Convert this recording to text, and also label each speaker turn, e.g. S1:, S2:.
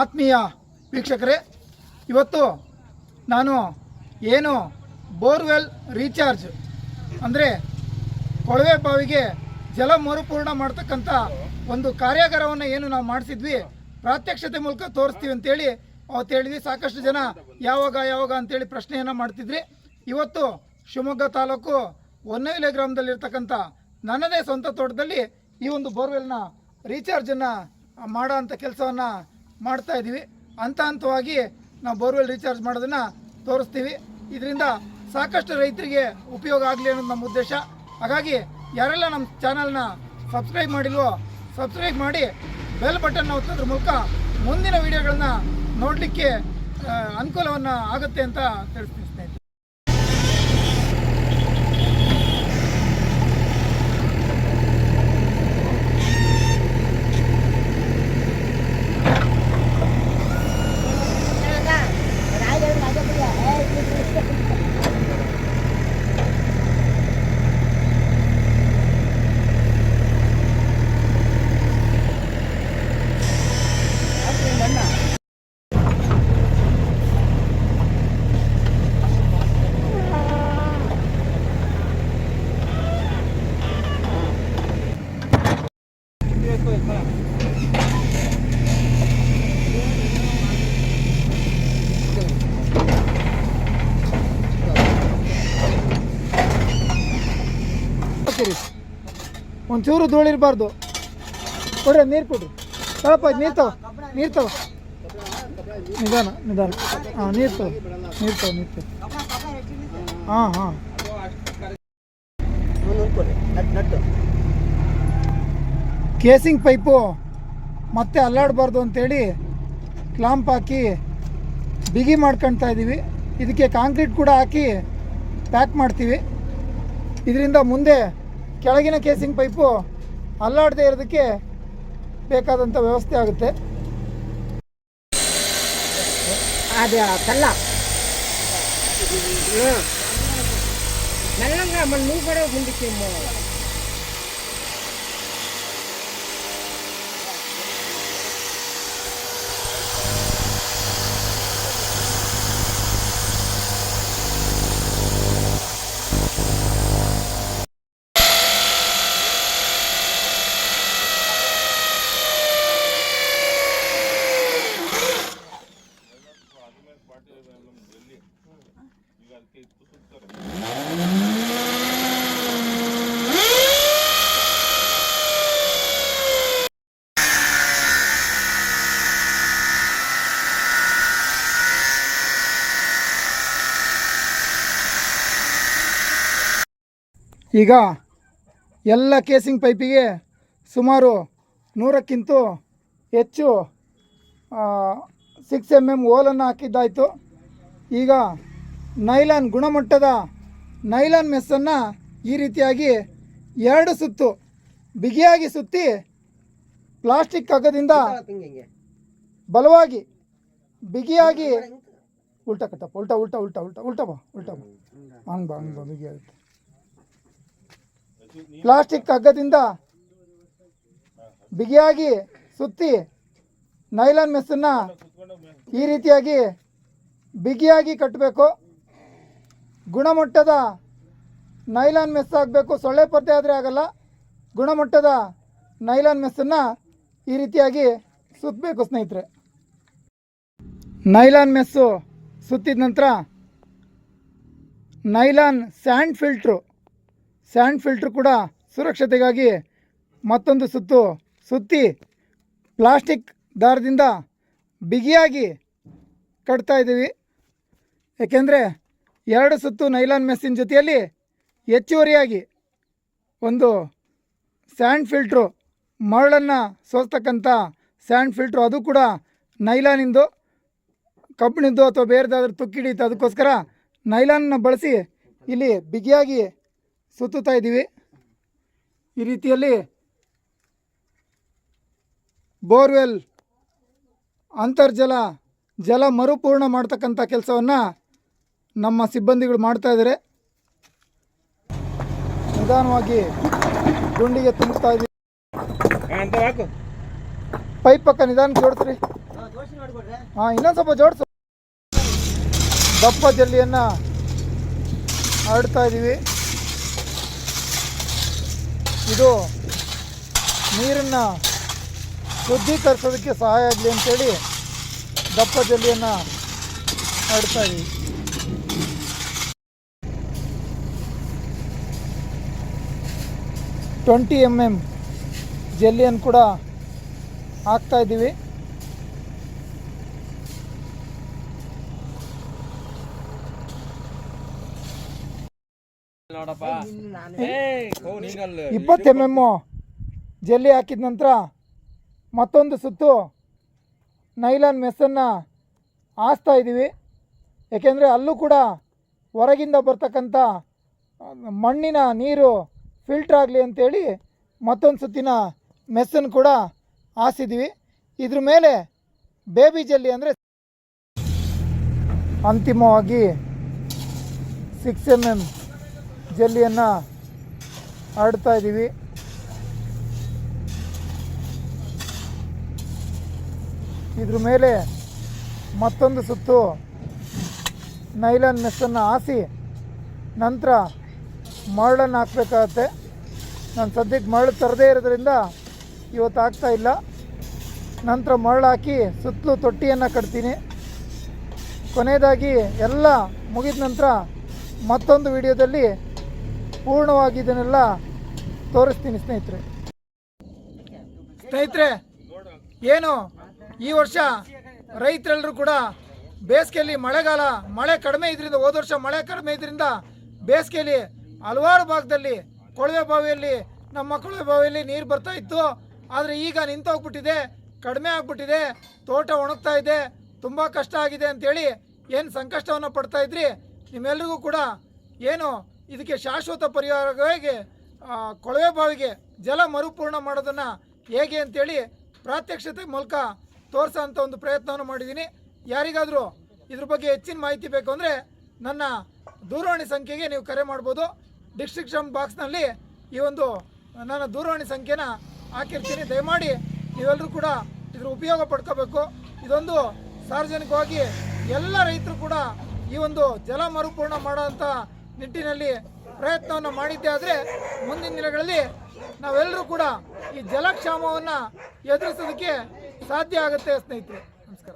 S1: ಆತ್ಮೀಯ ವೀಕ್ಷಕರೇ, ಇವತ್ತು ನಾನು ಏನು ಬೋರ್ವೆಲ್ ರೀಚಾರ್ಜ್ ಅಂದರೆ ಕೊಳವೆ ಬಾವಿಗೆ ಜಲ ಮರುಪೂರ್ಣ ಮಾಡ್ತಕ್ಕಂಥ ಒಂದು ಕಾರ್ಯಾಗಾರವನ್ನು ಏನು ನಾವು ಮಾಡಿಸಿದ್ವಿ, ಪ್ರಾತ್ಯಕ್ಷತೆ ಮೂಲಕ ತೋರಿಸ್ತೀವಿ ಅಂತೇಳಿ ಅವತ್ತು ಹೇಳಿದ್ವಿ. ಸಾಕಷ್ಟು ಜನ ಯಾವಾಗ ಯಾವಾಗ ಅಂತೇಳಿ ಪ್ರಶ್ನೆಯನ್ನು ಮಾಡ್ತಿದ್ರಿ. ಇವತ್ತು ಶಿವಮೊಗ್ಗ ತಾಲೂಕು ಹೊನ್ನವಿಲೆ ಗ್ರಾಮದಲ್ಲಿರ್ತಕ್ಕಂಥ ನನ್ನದೇ ಸ್ವಂತ ತೋಟದಲ್ಲಿ ಈ ಒಂದು ಬೋರ್ವೆಲ್ನ ರೀಚಾರ್ಜನ್ನು ಮಾಡೋ ಅಂಥ ಕೆಲಸವನ್ನು ಮಾಡ್ತಾ ಇದ್ದೀವಿ. ಹಂತ ಹಂತವಾಗಿ ನಾವು ಬೋರ್ವೆಲ್ ರೀಚಾರ್ಜ್ ಮಾಡೋದನ್ನು ತೋರಿಸ್ತೀವಿ. ಇದರಿಂದ ಸಾಕಷ್ಟು ರೈತರಿಗೆ ಉಪಯೋಗ ಆಗಲಿ ಅನ್ನೋದು ನಮ್ಮ ಉದ್ದೇಶ. ಹಾಗಾಗಿ ಯಾರೆಲ್ಲ ನಮ್ಮ ಚಾನಲ್ನ ಸಬ್ಸ್ಕ್ರೈಬ್ ಮಾಡಿಲ್ವೋ ಸಬ್ಸ್ಕ್ರೈಬ್ ಮಾಡಿ ಬೆಲ್ ಬಟನ್ ಒತ್ತೋದ್ರ ಮೂಲಕ ಮುಂದಿನ ವಿಡಿಯೋಗಳನ್ನ ನೋಡಲಿಕ್ಕೆ ಅನುಕೂಲವನ್ನು ಆಗುತ್ತೆ ಅಂತ ತಿಳಿಸ್ತೀನಿ ಸ್ನೇಹಿತರೆ ಹಾಕಿರಿ ಒಂಚೂರು ಧೂಳಿರಬಾರ್ದು ಕೊಡ್ರಿ, ನೀರು ಕೊಡ್ರಿ. ತಳಪ್ಪ, ನೀರು ತಗೋ, ನೀರು ನಿಧಾನ ನಿಧಾನ. ಹಾಂ, ನೀರು ತಗೋ ನೀರು ತಗೋ, ನೀರು ಹಾಂ ಹಾಂ. ಕೇಸಿಂಗ್ ಪೈಪು ಮತ್ತೆ ಅಲ್ಲಾಡಬಾರ್ದು ಅಂಥೇಳಿ ಕ್ಲಾಂಪ್ ಹಾಕಿ ಬಿಗಿ ಮಾಡ್ಕೊಳ್ತಾ ಇದ್ದೀವಿ ಇದಕ್ಕೆ ಕಾಂಕ್ರೀಟ್ ಕೂಡ ಹಾಕಿ ಪ್ಯಾಕ್ ಮಾಡ್ತೀವಿ. ಇದರಿಂದ ಮುಂದೆ ಕೆಳಗಿನ ಕೇಸಿಂಗ್ ಪೈಪು ಅಲ್ಲಾಡದೆ ಇರೋದಕ್ಕೆ ಬೇಕಾದಂಥ ವ್ಯವಸ್ಥೆ ಆಗುತ್ತೆ.
S2: ಅದೇ ಕಲ್ಲ. ಮಣ್ಣು ಮುಂದಕ್ಕೆ
S1: ಈಗ ಎಲ್ಲ ಕೇಸಿಂಗ್ ಪೈಪಿಗೆ ಸುಮಾರು ನೂರಕ್ಕಿಂತ ಹೆಚ್ಚು ಸಿಕ್ಸ್ ಎಂ ಎಂ ಓಲನ್ನು ಹಾಕಿದ್ದಾಯಿತು. ಈಗ ನೈಲಾನ್ ಗುಣಮಟ್ಟದ ನೈಲಾನ್ ಮೆಸ್ಸನ್ನು ಈ ರೀತಿಯಾಗಿ ಎರಡು ಸುತ್ತು ಬಿಗಿಯಾಗಿ ಸುತ್ತಿ ಪ್ಲಾಸ್ಟಿಕ್
S2: ಕಗ್ಗದಿಂದ
S1: ಬಲವಾಗಿ ಬಿಗಿಯಾಗಿ ಉಲ್ಟ ಕಟ್ಟಪ್ಪ ಉಲ್ಟ ಉಲ್ಟ ಉಲ್ಟ ಉಲ್ಟ ಉಲ್ಟ ಬಾ ಉಲ್ಟ ಬಾ. ಹಂಗೆ ಬಾ ಹಂಗೆ ಬಾ ಬಿಗಿಯಾಗುತ್ತೆ. ಪ್ಲಾಸ್ಟಿಕ್ ಕಗ್ಗದಿಂದ ಬಿಗಿಯಾಗಿ ಸುತ್ತಿ ನೈಲಾನ್ ಮೆಸ್ಸನ್ನು ಈ ರೀತಿಯಾಗಿ ಬಿಗಿಯಾಗಿ ಕಟ್ಟಬೇಕು. ಗುಣಮಟ್ಟದ ನೈಲಾನ್ ಮೆಸ್ ಆಗಬೇಕು. ಸೊಳ್ಳೆ ಪತ್ತೆ ಆದರೆ ಆಗಲ್ಲ. ಗುಣಮಟ್ಟದ ನೈಲಾನ್ ಮೆಸ್ಸನ್ನು ಈ ರೀತಿಯಾಗಿ ಸುತ್ತಬೇಕು ಸ್ನೇಹಿತರೆ. ನೈಲಾನ್ ಮೆಸ್ಸು ಸುತ್ತಿದ ನಂತರ nylon sand filter sand filter ಕೂಡ ಸುರಕ್ಷತೆಗಾಗಿ ಮತ್ತೊಂದು ಸುತ್ತು ಸುತ್ತಿ ಪ್ಲಾಸ್ಟಿಕ್ ದಾರದಿಂದ ಬಿಗಿಯಾಗಿ ಕಟ್ತಾ ಇದ್ದೀವಿ. ಏಕೆಂದರೆ ಎರಡು ಸುತ್ತು ನೈಲಾನ್ ಮೆಸ್ಸಿನ ಜೊತೆಯಲ್ಲಿ ಹೆಚ್ಚುವರಿಯಾಗಿ ಒಂದು ಸ್ಯಾಂಡ್ ಫಿಲ್ಟ್ರು ಮರಳನ್ನು ಸೋಸ್ತಕ್ಕಂಥ ಸ್ಯಾಂಡ್ ಫಿಲ್ಟ್ರು ಅದು ಕೂಡ ನೈಲಾನಿಂದು, ಕಬ್ಬಿಣದ್ದು ಅಥವಾ ಬೇರೆದಾದ್ರೂ ತುಕ್ಕಿಡಿಯುತ್ತೆ ಅದಕ್ಕೋಸ್ಕರ ನೈಲಾನ್ನ ಬಳಸಿ ಇಲ್ಲಿ ಬಿಗಿಯಾಗಿ ಸುತ್ತುತ್ತಾ ಇದ್ದೀವಿ. ಈ ರೀತಿಯಲ್ಲಿ ಬೋರ್ವೆಲ್ ಅಂತರ್ಜಲ, ಜಲ ಮರುಪೂರ್ಣ ಮಾಡ್ತಕ್ಕಂಥ ಕೆಲಸವನ್ನು ನಮ್ಮ ಸಿಬ್ಬಂದಿಗಳು ಮಾಡ್ತಾ ಇದ್ದಾರೆ. ನಿಧಾನವಾಗಿ ಗುಂಡಿಗೆ ತುಂಬುತ್ತಾ ಇದ್ದೀವಿ. ಪೈಪ್ ಪಕ್ಕ ನಿಧಾನ ಜೋಡಿಸ್ರಿ. ಹಾಂ, ಇನ್ನೊಂದು ಸ್ವಲ್ಪ ಜೋಡಿಸು. ದಪ್ಪ ಜಲ್ಲಿಯನ್ನು ಹರಡ್ತಾ ಇದ್ದೀವಿ. ಇದು ನೀರನ್ನು ಶುದ್ಧೀಕರಿಸೋದಕ್ಕೆ ಸಹಾಯ ಆಗಲಿ ಅಂತೇಳಿ ದಪ್ಪ ಜಲ್ಲಿಯನ್ನು ಮಾಡ್ತಾ ಇದ್ದೀವಿ ಟ್ವೆಂಟಿ ಎಂ ಎಂ ಜಲ್ಲಿಯನ್ನು ಕೂಡ ಹಾಕ್ತಾ
S3: ನೋಡಪ್ಪ.
S1: ಇಪ್ಪತ್ತು ಎಂ ಎಮ್ಮು ಜೆಲ್ಲಿ ಹಾಕಿದ ನಂತರ ಮತ್ತೊಂದು ಸುತ್ತು ನೈಲಾನ್ ಮೆಸ್ಸನ್ನು ಹಾಸ್ತಾ ಇದ್ದೀವಿ. ಏಕೆಂದರೆ ಅಲ್ಲೂ ಕೂಡ ಹೊರಗಿಂದ ಬರ್ತಕ್ಕಂಥ ಮಣ್ಣಿನ ನೀರು ಫಿಲ್ಟ್ರ್ ಆಗಲಿ ಅಂತೇಳಿ ಮತ್ತೊಂದು ಸುತ್ತಿನ ಮೆಸ್ಸನ್ನು ಕೂಡ ಹಾಸಿದ್ದೀವಿ. ಇದ್ರ ಮೇಲೆ ಬೇಬಿ ಜಲ್ಲಿ ಅಂದರೆ ಅಂತಿಮವಾಗಿ ಸಿಕ್ಸ್ ಎಂ ಎಂ ಜಲ್ಲಿಯನ್ನು ಆಡ್ತಾ ಇದ್ದೀವಿ ಇದ್ರ ಮೇಲೆ ಮತ್ತೊಂದು ಸುತ್ತು ನೈಲನ್ ಮೆಸ್ಸನ್ನು ಹಾಸಿ ನಂತರ ಮರಳನ್ನು ಹಾಕಬೇಕಾಗತ್ತೆ. ನಾನು ಸದ್ಯಕ್ಕೆ ಮರಳು ತರದೇ ಇರೋದ್ರಿಂದ ಇವತ್ತು ಆಗ್ತಾ ಇಲ್ಲ. ನಂತರ ಮರಳು ಹಾಕಿ ಸುತ್ತಲೂ ತೊಟ್ಟಿಯನ್ನು ಕಟ್ತೀನಿ. ಕೊನೆಯದಾಗಿ ಎಲ್ಲ ಮುಗಿದ ನಂತರ ಮತ್ತೊಂದು ವಿಡಿಯೋದಲ್ಲಿ ಪೂರ್ಣವಾಗಿ ಇದನ್ನೆಲ್ಲ ತೋರಿಸ್ತೀನಿ ಸ್ನೇಹಿತರೆ. ಸ್ನೇಹಿತರೆ, ಏನು ಈ ವರ್ಷ ರೈತರೆಲ್ಲರೂ ಕೂಡ ಬೇಸಿಗೆಯಲ್ಲಿ ಮಳೆಗಾಲ, ಮಳೆ ಕಡಿಮೆ ಇದರಿಂದ, ಹೋದ ವರ್ಷ ಮಳೆ ಕಡಿಮೆ ಇದರಿಂದ ಬೇಸಿಗೆಯಲ್ಲಿ ಹಲವಾರು ಭಾಗದಲ್ಲಿ ಕೊಳವೆ ಬಾವಿಯಲ್ಲಿ, ನಮ್ಮ ಕೊಳವೆ ಬಾವಿಯಲ್ಲಿ ನೀರು ಬರ್ತಾ ಇತ್ತು. ಆದರೆ ಈಗ ನಿಂತೋಗ್ಬಿಟ್ಟಿದೆ, ಕಡಿಮೆ ಆಗ್ಬಿಟ್ಟಿದೆ, ತೋಟ ಒಣಗ್ತಾ ಇದೆ, ತುಂಬ ಕಷ್ಟ ಆಗಿದೆ ಅಂತೇಳಿ ಏನು ಸಂಕಷ್ಟವನ್ನು ಪಡ್ತಾ ಇದ್ರಿ? ನಿಮ್ಮೆಲ್ರಿಗೂ ಕೂಡ ಏನು ಇದಕ್ಕೆ ಶಾಶ್ವತ ಪರಿಹಾರವಾಗಿ ಕೊಳವೆ ಬಾವಿಗೆ ಜಲ ಮರುಪೂರ್ಣ ಮಾಡೋದನ್ನು ಹೇಗೆ ಅಂತೇಳಿ ಪ್ರಾತ್ಯಕ್ಷತೆ ಮೂಲಕ ತೋರಿಸೋಂಥ ಒಂದು ಪ್ರಯತ್ನವನ್ನು ಮಾಡಿದ್ದೀನಿ. ಯಾರಿಗಾದರೂ ಇದ್ರ ಬಗ್ಗೆ ಹೆಚ್ಚಿನ ಮಾಹಿತಿ ಬೇಕು ಅಂದರೆ ನನ್ನ ದೂರವಾಣಿ ಸಂಖ್ಯೆಗೆ ನೀವು ಕರೆ ಮಾಡ್ಬೋದು. ಡಿಸ್ಕ್ರಿಪ್ಷನ್ ಬಾಕ್ಸ್ನಲ್ಲಿ ಈ ಒಂದು ನನ್ನ ದೂರವಾಣಿ ಸಂಖ್ಯೆನ ಹಾಕಿರ್ತೀನಿ. ದಯಮಾಡಿ ನೀವೆಲ್ಲರೂ ಕೂಡ ಇದ್ರ ಉಪಯೋಗ ಪಡ್ಕೋಬೇಕು. ಇದೊಂದು ಸಾರ್ವಜನಿಕವಾಗಿ ಎಲ್ಲ ರೈತರು ಕೂಡ ಈ ಒಂದು ಜಲ ಮರುಪೂರ್ಣ ಮಾಡೋಂಥ ನಿಟ್ಟಿನಲ್ಲಿ ಪ್ರಯತ್ನವನ್ನು ಮಾಡಿದ್ದೇ ಆದರೆ ಮುಂದಿನ ದಿನಗಳಲ್ಲಿ ನಾವೆಲ್ಲರೂ ಕೂಡ ಈ ಜಲಕ್ಷಾಮವನ್ನು ಎದುರಿಸೋದಕ್ಕೆ ಸಾಧ್ಯ ಆಗುತ್ತೆ ಸ್ನೇಹಿತರೆ. ನಮಸ್ಕಾರ.